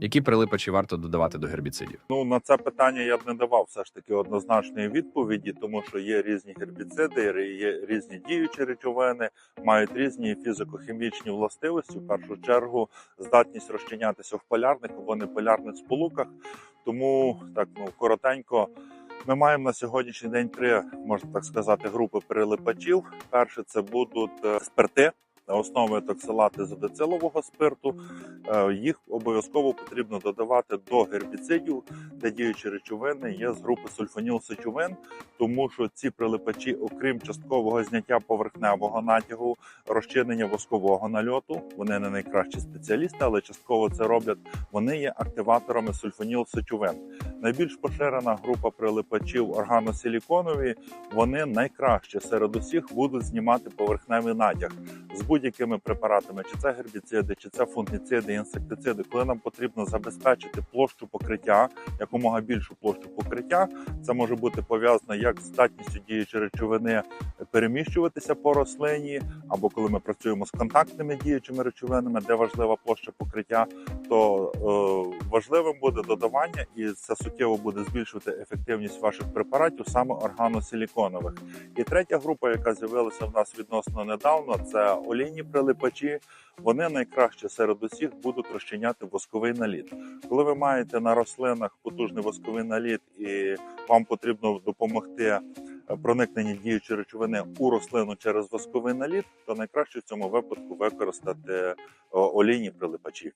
Які прилипачі варто додавати до гербіцидів? Ну на це питання я б не давав все ж таки однозначної відповіді, тому що є різні гербіциди, є різні діючі речовини, мають різні фізико-хімічні властивості. В першу чергу здатність розчинятися в полярних або неполярних сполуках. Тому так ну коротенько. Ми маємо на сьогоднішній день три, можна так сказати, групи прилипачів. Перше це будуть е, спирти на основі токсилати задицилового спирту. Е, Їх обов'язково потрібно додавати до гербіцидів, де діючі речовини є з групи сульфонілсечовин, тому що ці прилипачі, окрім часткового зняття поверхневого натягу, розчинення воскового нальоту, вони не найкращі спеціалісти, але частково це роблять. Вони є активаторами сульфонілсечовин. Найбільш поширена група прилипачів органосиліконові. Вони найкраще серед усіх будуть знімати поверхневий натяг з будь-якими препаратами, чи це гербіциди, чи це фунгіциди, інсектициди, коли нам потрібно забезпечити площу покриття, якомога більшу площу покриття. Це може бути пов'язано як з здатністю діючої речовини переміщуватися по рослині, або коли ми працюємо з контактними діючими речовинами, де важлива площа покриття, то е, важливим буде додавання, і це суттєво буде збільшувати ефективність ваших препаратів, саме органосиліконових. І третя група, яка з'явилася в нас відносно недавно, це олійні прилипачі. Вони найкраще серед усіх будуть розчиняти восковий наліт. Коли ви маєте на рослинах потужний восковий наліт, і вам потрібно допомогти е, проникненні діючої речовини у рослину через восковий наліт, то найкраще в цьому випадку використати е, олійні прилипачі.